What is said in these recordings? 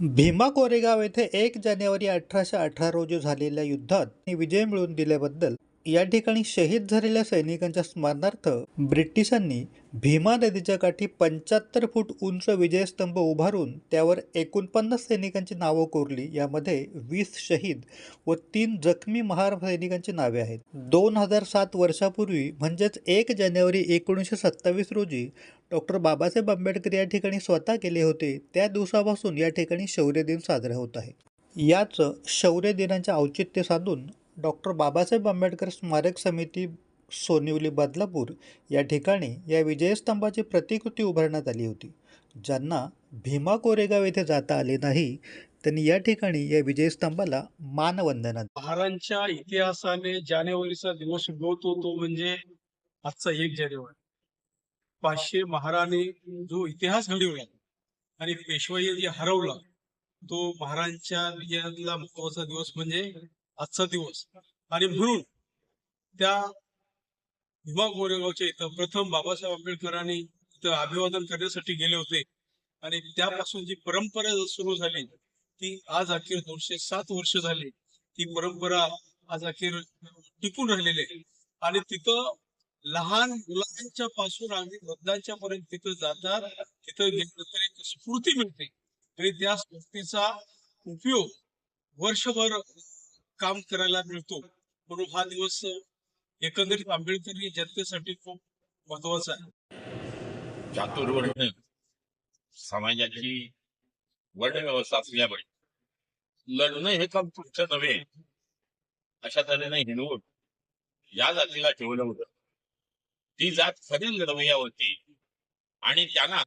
भीमा कोरेगाव येथे एक जानेवारी अठराशे अठरा रोजी झालेल्या युद्धात विजय मिळवून दिल्याबद्दल या ठिकाणी शहीद झालेल्या सैनिकांच्या स्मरणार्थ ब्रिटिशांनी भीमा नदीच्या काठी पंच्याहत्तर फूट उंच विजयस्तंभ उभारून त्यावर एकोणपन्नास सैनिकांची नावं कोरली. यामध्ये वीस शहीद व तीन जखमी महार सैनिकांची नावे आहेत. दोन हजार सात वर्षापूर्वी म्हणजेच एक जानेवारी एकोणीसशे सत्तावीस रोजी डॉक्टर बाबासाहेब आंबेडकर या ठिकाणी स्वतः केले होते. त्या दिवसापासून या ठिकाणी शौर्य दिन साजरा होत आहे. याच शौर्य दिनाचे औचित्य साधून डॉक्टर बाबासाहेब आंबेडकर स्मारक समिती सोनिवली बदलापूर या ठिकाणी या विजयस्तंभाची प्रतिकृती उभारण्यात आली होती. ज्यांना भीमा कोरेगाव येथे जाता आले नाही त्यांनी या ठिकाणी या विजयस्तंभाला मानवंदना महारांच्या इतिहासाने जानेवारीचा दिवस उगवतो तो म्हणजे आजचा एक जानेवारी. पाचशे महाराने जो इतिहास घडवला आणि पेशवाई हरवला तो महाराजांच्या महत्त्वाचा दिवस म्हणजे आजचा दिवस. आणि म्हणून त्या भीमा गोरेगावच्या इथं प्रथम बाबासाहेब आंबेडकरांनी इथं अभिवादन करण्यासाठी गेले होते. आणि त्यापासून जी परंपरा सुरू झाली ती आज अखेर दोनशे सात वर्ष झाली. ती परंपरा आज अखेर टिकून राहिलेली आहे. आणि तिथं लहान मुलांच्या पासून अगदी वृद्धांच्या पर्यंत तिथं जातात तिथं गेल्यानंतर एक स्फूर्ती मिळते. आणि त्या स्फूर्तीचा उपयोग वर्षभर काम करायला मिळतो. म्हणून हा दिवस एकंदरीत आंबेडकरी जनतेसाठी खूप महत्त्वाचा आहे. चातुर्वर्ण समाजाची वर्ण व्यवस्था असल्यामुळे लढणं हे काम तुमचं नव्हे अशा तऱ्हेने हिंदवून या जातीला ठेवलं होतं. ती जात खरी होती आणि त्यांना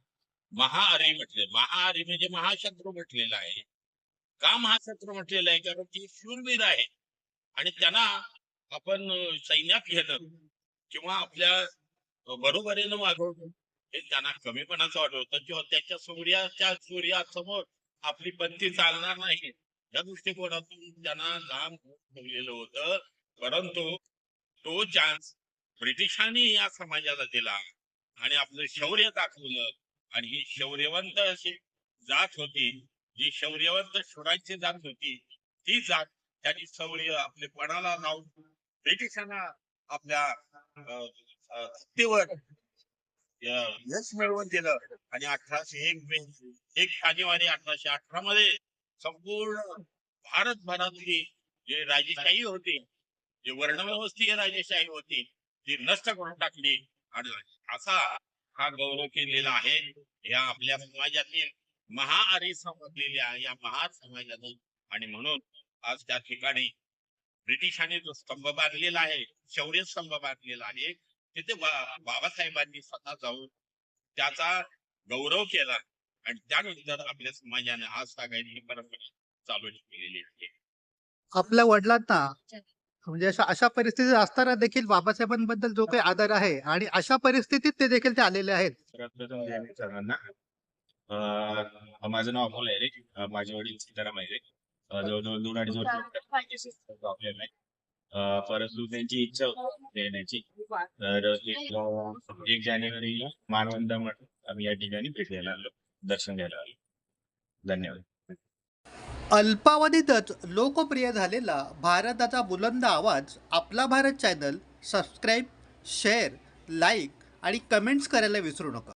महाआरी म्हटले. महाआरी म्हणजे महाशत्रू म्हटलेलं आहे. का महाशत्रू म्हटलेलं आहे कारण ती शूरवीर आहे. आणि त्यांना आपण सैन्यात घेणं किंवा आपल्या बरोबरीनं वागवतो हे त्यांना कमीपणाचं वाटवतं किंवा त्याच्या सूर्याच्या सूर्यासमोर आपली पत्ती चालणार नाही या दृष्टिकोनातून त्यांना लांब ठेवलेलं होतं. परंतु तो चान्स ब्रिटिशांनी या समाजाला दिला आणि आपलं शौर्य दाखवलं. आणि ही शौर्यवंत अशी जात होती. जी शौर्यवंत शूरांची जात होती ती जात त्यांनी शौर्य आपले पणाला लावून ब्रिटिशांना आपल्या यश मिळवून दिलं. आणि अठराशे एक मे एक जानेवारी अठराशे अठरा मध्ये संपूर्ण भारतभरातली जे राजेशाही होती जे वर्णव्यवस्थीय राजेशाही होती ती नष्ट करून टाकली. आणि असा हा गौरव केलेला आहे. या आपल्या समाजातील महाआरी समजलेल्या या महार समाजानं आणि म्हणून आज त्या ठिकाणी ब्रिटिशांनी जो स्तंभ बांधलेला आहे शौर्य स्तंभ बांधलेला आहे तिथे बाबासाहेबांनी स्वतः जाऊन त्याचा गौरव केला आणि त्यानंतर आपल्या समाजाने आज सांगायची परंपरा चालू केलेली आहे. आपल्या वडिलांना म्हणजे अशा अशा परिस्थितीत असताना देखील बाबासाहेबांबद्दल जो काही आदर आहे आणि अशा परिस्थितीत ते देखील ते आलेले आहेत. माझं नाव अमोल आहे रे. माझे वडील सीताराम आहे रे जवळजवळ दोन अडीच वर्ष आपल्याला आहे. परंतु त्यांची इच्छा होती देण्याची तर एक जानेवारीला मानवंत म्हणून आम्ही या ठिकाणी भेटायला आलो. दर्शन घ्यायला आलो. धन्यवाद. अल्पावधीतच लोकप्रिय झालेला भारताचा बुलंद आवाज आपला Bharat channel subscribe share like आणि कमेंट्स करायला विसरू नका.